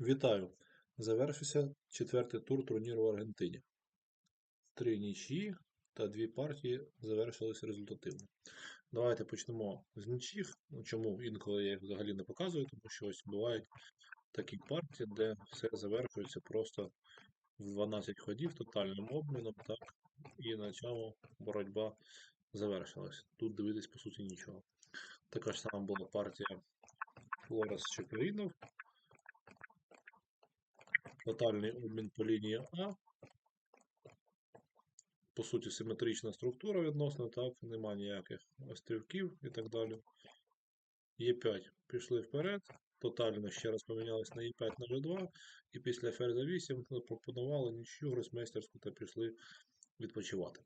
Вітаю! Завершився четвертий тур турніру в Аргентині. Три нічиї та дві партії завершилися результативно. Давайте почнемо з нічих. Ну, Чому інколи я їх взагалі не показую, тому що ось бувають такі партії, де все завершується просто в 12 ходів тотальним обміном, так, і на цьому боротьба завершилась. Тут дивитись, по суті, нічого. Така ж сама була партія Флорес Чеперінов. Тотальний обмін по лінії А. По суті, симетрична структура відносно, так, нема ніяких острівків і так далі. Е5 пішли вперед. Тотально ще раз помінялись на Е5 на G2, і після ферзя 8 запропонували нічю гросмейстерську та пішли відпочивати.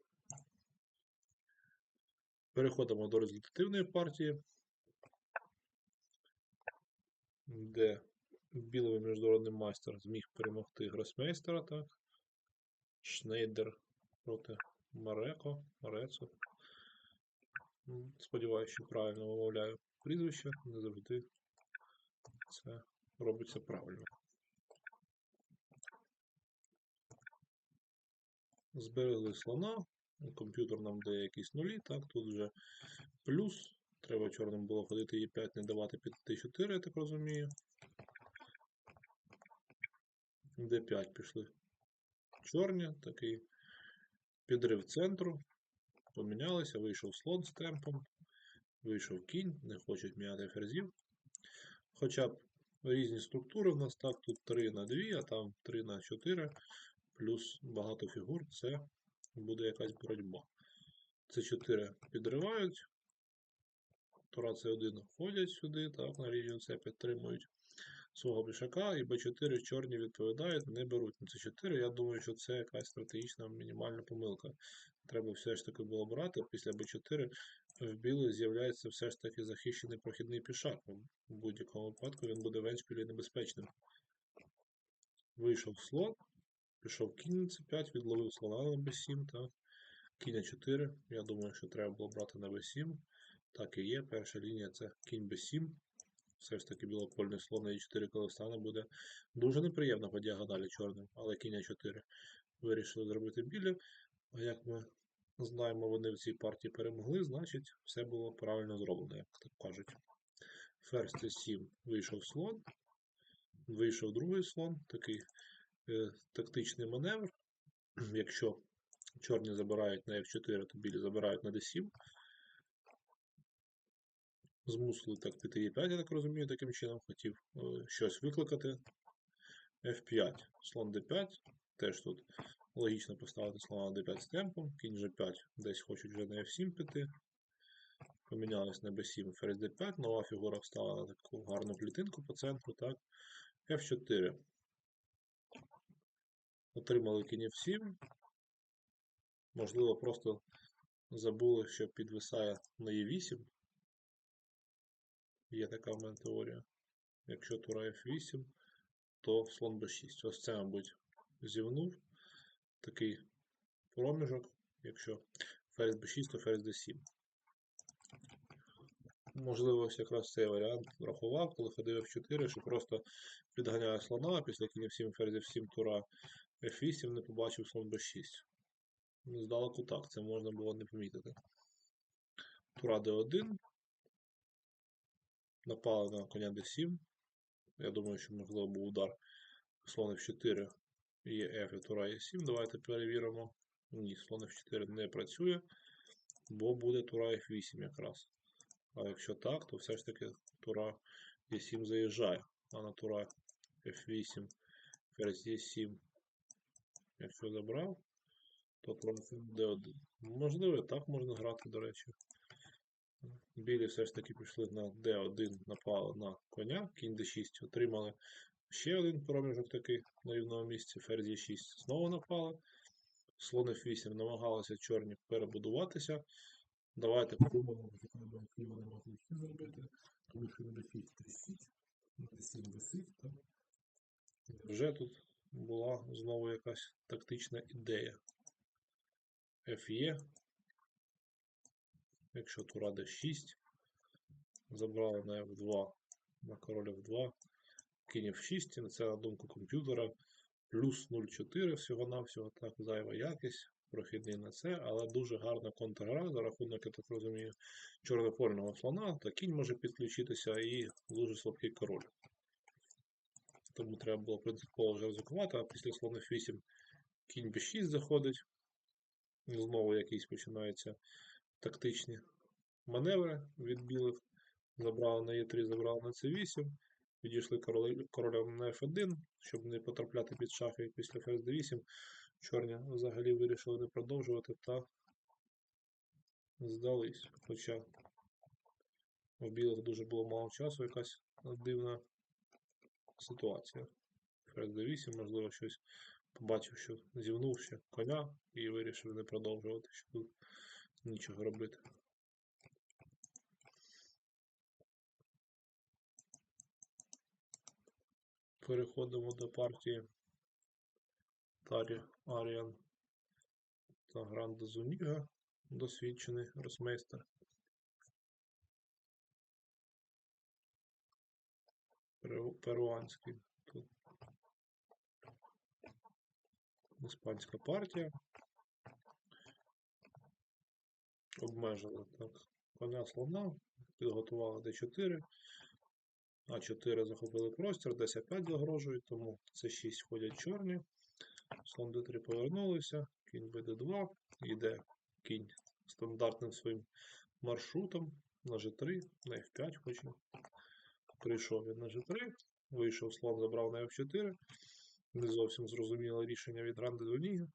Переходимо до результативної партії, де білий міжнародний майстер зміг перемогти гросмейстера, так. Шнейдер проти Мареко, Марецо. Сподіваюся, що правильно вимовляю прізвище, не завжди це робиться правильно. Зберегли слона, комп'ютер нам дає якісь нулі, так, тут вже плюс. Треба чорним було ходити Е5, не давати під Т4, я так розумію. Д5 пішли. Чорні, такий підрив центру. Помінялися, вийшов слон з темпом, вийшов кінь, не хочуть міняти ферзів. Хоча б різні структури в нас так, тут 3 на 2, а там 3 на 4, плюс багато фігур, це буде якась боротьба. Це 4 підривають. Тура С1 ходять сюди, так, на лінію С підтримують свого пішака, і Б4 чорні відповідають, не беруть на С4. Я думаю, що це якась стратегічна мінімальна помилка. Треба все ж таки було брати. Після Б4 в білий з'являється все ж таки захищений прохідний пішак. У будь-якому випадку він буде веншпілі небезпечним. Вийшов слон, пішов кінь на С5, відловив слона на Б7, так. Кінь 4. Я думаю, що треба було брати на Б7. Так і є. Перша лінія це кінь Б7 все ж таки білопольний слон на і4 коли стане буде дуже неприємно по діагоналі чорним, але кінь 4 вирішили зробити білі. А як ми знаємо, вони в цій партії перемогли, значить все було правильно зроблено, як так кажуть. Ферзь С7 вийшов слон, вийшов другий слон, такий е, тактичний маневр. Якщо чорні забирають на F4, то білі забирають на D7 змусили так піти Е5, я так розумію, таким чином хотів е, щось викликати. F5, слон D5, теж тут логічно поставити слона D5 з темпом, кінь G5, десь хочуть вже на F7 піти. Помінялись на B7, ферзь D5, нова фігура встала на таку гарну клітинку по центру, так. F4. Отримали кінь F7. Можливо, просто забули, що підвисає на E8. Є така в мене теорія. Якщо тура F8, то слон B6. Ось це, мабуть, зівнув такий проміжок. Якщо ферзь B6, то ферзь D7. Можливо, ось якраз цей варіант врахував, коли ходив F4, що просто підганяє слона, після кінь F7, ферзь F7, тура F8 не побачив слон B6. Здалеку так, це можна було не помітити. Тура D1 напали на коня d7. Я думаю, що можливо був удар слон f4 і F і тура e7. Давайте перевіримо. Ні, слон f4 не працює, бо буде тура f8 якраз. А якщо так, то все ж таки тура e7 заїжджає, а на тура f8 ферзь e7. Якщо забрав, то тура d1. Можливо, так можна грати, до речі. Білі все ж таки пішли на D1, напали на коня, кінь D6, отримали ще один проміжок такий на рівному місці, ферзь Е6 знову напали. Слон F8 намагалися чорні перебудуватися. Давайте подумаємо, що треба вони могли ще зробити. Тому що на D6 трісіть, на D7 висить. Вже тут була знову якась тактична ідея. Ф'є Якщо тура d6, забрали на F2, на король F2, кінь F6, це на думку комп'ютера, плюс 0,4 всього-навсього, так, зайва якість, прохідний на це, але дуже гарна контргра за рахунок, я так розумію, чорнопольного слона, та кінь може підключитися і дуже слабкий король. Тому треба було принципово вже ризикувати, а після слон F8 кінь B6 заходить. Знову якісь починаються тактичні маневри від білих. Забрали на Е3, забрали на С8. Відійшли королем на F1, щоб не потрапляти під шахи після ферзь D8. Чорні взагалі вирішили не продовжувати та здались. Хоча у білих дуже було мало часу, якась дивна ситуація. Ферзь D8, можливо, щось побачив, що зівнув ще коня і вирішив не продовжувати, що тут нічого робити. Переходимо до партії Тарі Аріан та Гранда Зуніга, досвідчений росмейстер. Перуанський тут. Іспанська партія. Обмежили. Коня слона, підготували D4. А4 захопили простір, десь 5 загрожують, тому це 6 входять чорні. Слон d3 повернулися, кінь bd2, йде кінь стандартним своїм маршрутом на g3, на f5 хоче. Прийшов він на g3, вийшов слон, забрав на f4. Не зовсім зрозуміле рішення від Ранди до Ніги.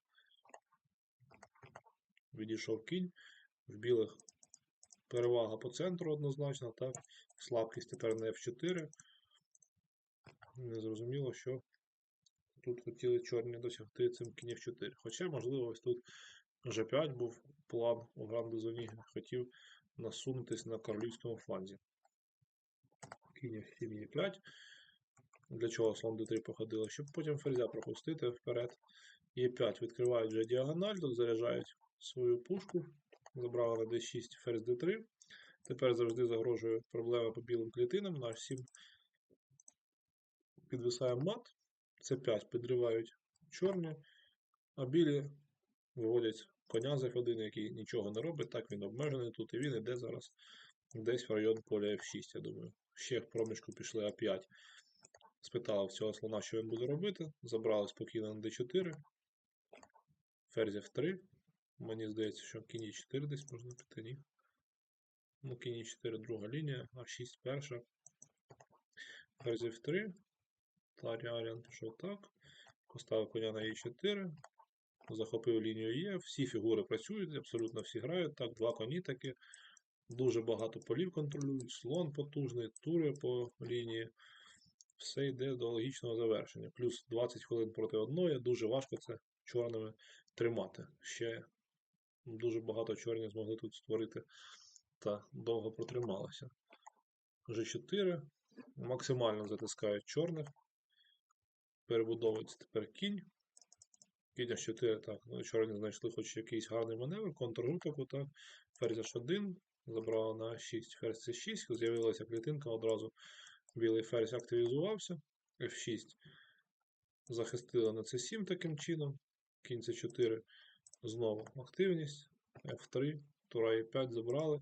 Відійшов кінь. В білих перевага по центру однозначно, так. Слабкість тепер на F4. Не зрозуміло, що тут хотіли чорні досягти цим кінь F4. Хоча, можливо, ось тут G5 був план у Гранду. Хотів насунутись на королівському фланзі. Кінь F7 E5. Для чого слон d3 походило? Щоб потім ферзя пропустити вперед. Е5 відкривають вже діагональ, тут заряджають свою пушку. Забрали на d6 ферзь d3. Тепер завжди загрожує проблема по білим клітинам. На 7 підвисає мат. С5 підривають чорні, а білі виводять коня з F1, який нічого не робить. Так він обмежений тут, і він іде зараз десь в район поля F6, я думаю. Ще в проміжку пішли А5. Спитали в цього слона, що він буде робити. Забрали спокійно на d4. Ферзь f3. Мені здається, що кінь e4 десь можна піти, ні. Ну, кінь e4 друга лінія, а6 перша. Ферзь f3. Тарі пішов так. Поставив коня на e4. Захопив лінію Е. Всі фігури працюють, абсолютно всі грають. Так, два коні таки. Дуже багато полів контролюють. Слон потужний, тури по лінії все йде до логічного завершення. Плюс 20 хвилин проти одної, дуже важко це чорними тримати. Ще дуже багато чорні змогли тут створити та довго протрималося. G4 максимально затискають чорних. Перебудовується тепер кінь. Кінь H4, так, ну, чорні знайшли хоч якийсь гарний маневр, контргру таку, так. Ферзь H1, забрала на 6, ферзь C6, з'явилася клітинка одразу. Білий ферзь активізувався. F6 захистила на C7 таким чином. Кінь C4 знову активність. F3, тура E5 забрали.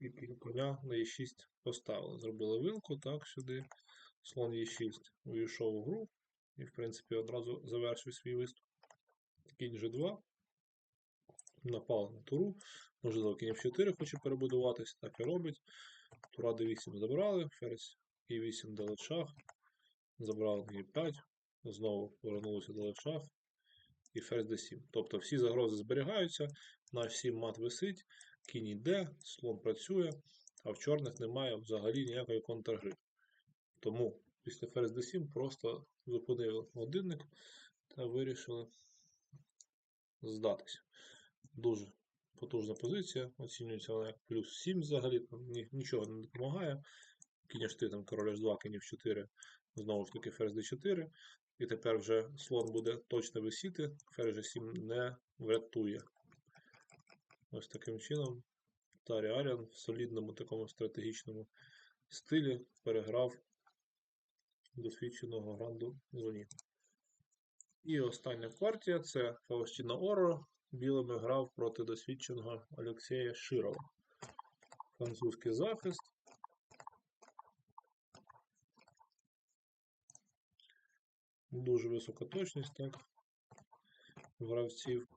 І коня на E6 поставили. Зробили вилку, так, сюди. Слон E6 увійшов у гру. І, в принципі, одразу завершив свій виступ. Кінь G2. Напали на туру. Можливо, кінь F4 хоче перебудуватися, так і робить. Тура d8 забрали, ферзь e8 дали шах, забрали на e5, знову повернулися дали шах і ферзь d7. Тобто всі загрози зберігаються, на 7 мат висить, кінь йде, слон працює, а в чорних немає взагалі ніякої контргри. Тому після ферзь d7 просто зупинили годинник та вирішили здатися. Дуже потужна позиція, оцінюється вона як плюс 7 взагалі, там нічого не допомагає. Кінь H3, там король H2, кінь F4, знову ж таки ферзь D4. І тепер вже слон буде точно висіти, ферзь G7 не врятує. Ось таким чином Тарі Аріан в солідному такому стратегічному стилі переграв досвідченого гранду зоні. І остання партія це Фаустіна Оро. Білими грав проти досвідченого Олексія Широва. Французький захист. Дуже висока точність, так. Гравців.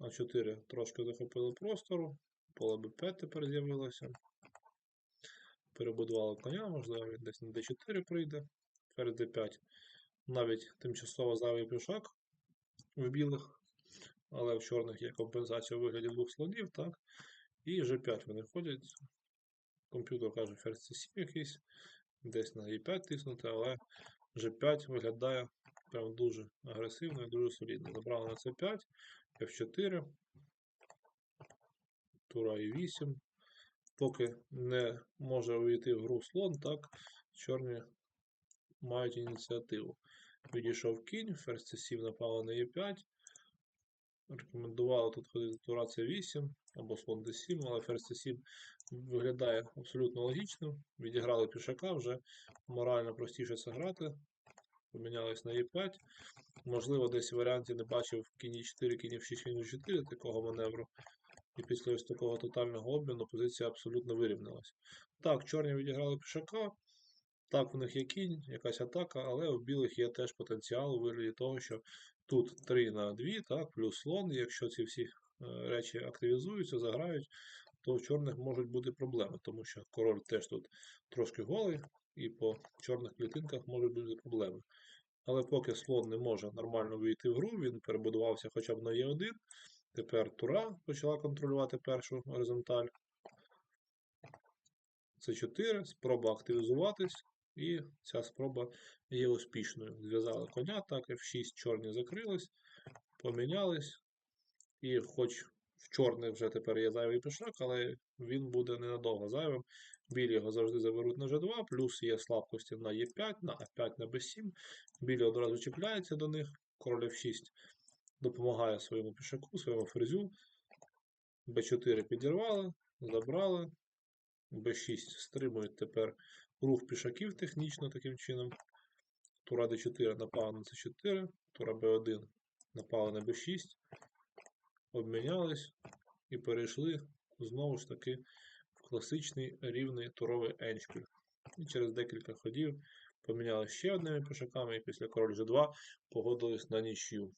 А4 трошки захопили простору. Поле Б5 тепер з'явилося. Перебудували коня, можливо, він десь на d4 прийде. Ферзь d5. Навіть тимчасово зайвий пішак в білих, але в чорних є компенсація у вигляді двох слонів, так. І G5 вони входять. Комп'ютер каже ферзь C7 якийсь, десь на E5 тиснути, але G5 виглядає прям дуже агресивно і дуже солідно. Забрали на C5, F4, Тура E8. Поки не може увійти в гру слон, так, чорні мають ініціативу. Відійшов кінь, ферзь C7 напало на E5. Рекомендували тут ходити тура C8 або слон D7, але ферзь C7 виглядає абсолютно логічно. Відіграли пішака, вже морально простіше це грати. Помінялись на E5. Можливо, десь в варіанті не бачив кінь 4, кінь 6, кінь 4 такого маневру. І після ось такого тотального обміну позиція абсолютно вирівнялася. Так, чорні відіграли пішака. Так, в них є кінь, якась атака, але у білих є теж потенціал у вигляді того, що тут 3 на 2, так, плюс слон. Якщо ці всі е, речі активізуються, заграють, то в чорних можуть бути проблеми, тому що король теж тут трошки голий, і по чорних клітинках можуть бути проблеми. Але поки слон не може нормально вийти в гру, він перебудувався хоча б на Е1. Тепер Тура почала контролювати першу горизонталь. С4, спроба активізуватись, і ця спроба є успішною. Зв'язали коня, так, F6 чорні закрились, помінялись. І хоч в чорних вже тепер є зайвий пішак, але він буде ненадовго зайвим. Білі його завжди заберуть на G2, плюс є слабкості на Е5, на F5, на B7. Білі одразу чіпляються до них. Король F6 допомагає своєму пішаку, своєму ферзю. Б4 підірвали, забрали. Б6 стримують тепер рух пішаків технічно таким чином. Тура d4 напала на c4, тура b1 напала на b6, обмінялись і перейшли знову ж таки в класичний рівний туровий еншпіль. І через декілька ходів поміняли ще одними пішаками, і після король g2 погодились на нічю.